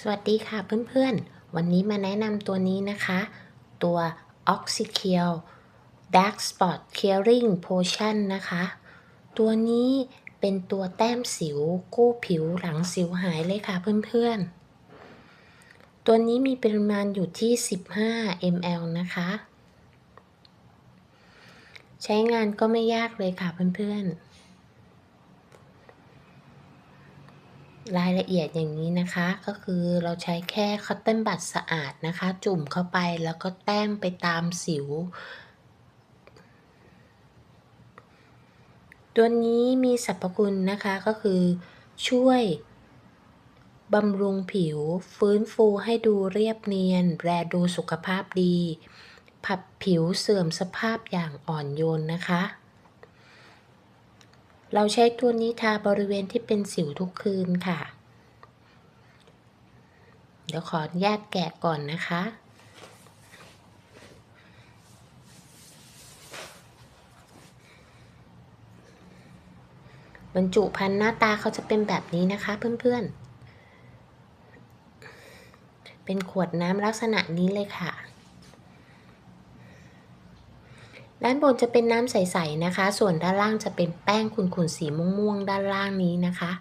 สวัสดีค่ะเพื่อนๆ วันนี้มาแนะนำตัวนี้นะคะ ตัว Oxycure Dark Spot Clearing Potion นะคะ ตัวนี้เป็นตัวแต้มสิวกู้ผิวหลังสิวหายเลยค่ะเพื่อนๆ ตัวนี้มีปริมาณอยู่ที่ 15 ml นะคะ ใช้งานก็ไม่ยากเลยค่ะเพื่อนๆ รายละเอียดอย่างนี้นะคะ ก็คือเราใช้แค่คอตเทนบัดสะอาดนะคะ จุ่มเข้าไปแล้วก็แต้มไปตามสิว ตัวนี้มีสรรพคุณนะคะก็คือช่วยบำรุงผิว ฟื้นฟูให้ดูเรียบเนียน แรดูสุขภาพดี ผัดผิวเสื่อมสภาพอย่างอ่อนโยนนะคะ เราใช้ตัวนี้ทาบริเวณที่เป็นสิวทุกคืนค่ะ เดี๋ยวขออนุญาตแกะก่อนนะคะ บรรจุภัณฑ์หน้าตาเขาจะเป็นแบบนี้นะคะเพื่อนๆ เป็นขวดน้ำลักษณะนี้เลยค่ะ ด้านบนจะเป็นน้ำใสๆนะคะ ส่วนด้านล่างจะเป็นแป้งขุ่นๆสีม่วงๆด้านล่างนี้นะคะ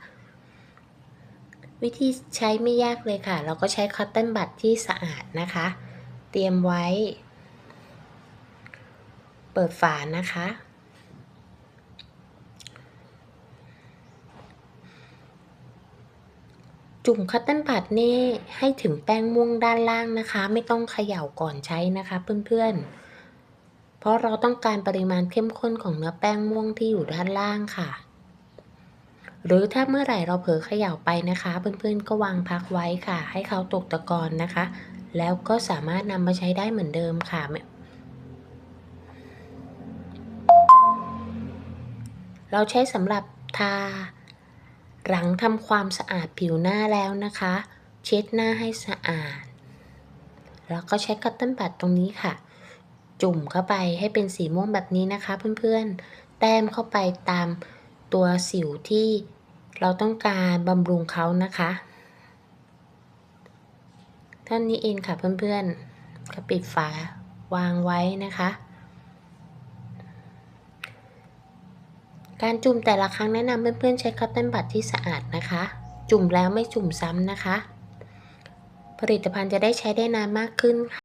วิธีใช้ไม่ยากเลยค่ะ เราก็ใช้คอตเทนบัดที่สะอาดนะคะ เตรียมไว้ เปิดฝานะคะ จุ่มคัตเติ้ลบัดนี่ให้ถึงแป้งม่วงด้านล่างนะคะ ไม่ต้องเขย่าก่อนใช้นะคะเพื่อนๆ เพราะเราต้องการปริมาณเข้มข้นของเนื้อแป้งม่วงที่อยู่ด้านล่างค่ะ หรือถ้าเมื่อไหร่เราเผลอเขย่าไปนะคะ เพื่อนๆก็วางพักไว้ค่ะ ให้เขาตกตะกอนนะคะ แล้วก็สามารถนำมาใช้ได้เหมือนเดิมค่ะเราใช้สำหรับทา หลังทำความสะอาดผิวหน้าแล้วนะคะ เช็ดหน้าให้สะอาด แล้วก็ใช้คัตเติ้ลบัดตรงนี้ค่ะ จุ่มเข้าไปให้เป็นสีม่วงแบบนี้นะคะ เพื่อนๆ แต้มเข้าไปตามตัวสิวที่เราต้องการบำรุงเขานะคะท่านนี้เองค่ะเพื่อนๆก็ปิดฝาวางไว้นะคะ การจุ่มแต่ละครั้งแนะนำเพื่อนๆใช้คอตเทนบัดที่สะอาดนะคะ จุ่มแล้วไม่จุ่มซ้ำนะคะ ผลิตภัณฑ์จะได้ใช้ได้นานมากขึ้นค่ะ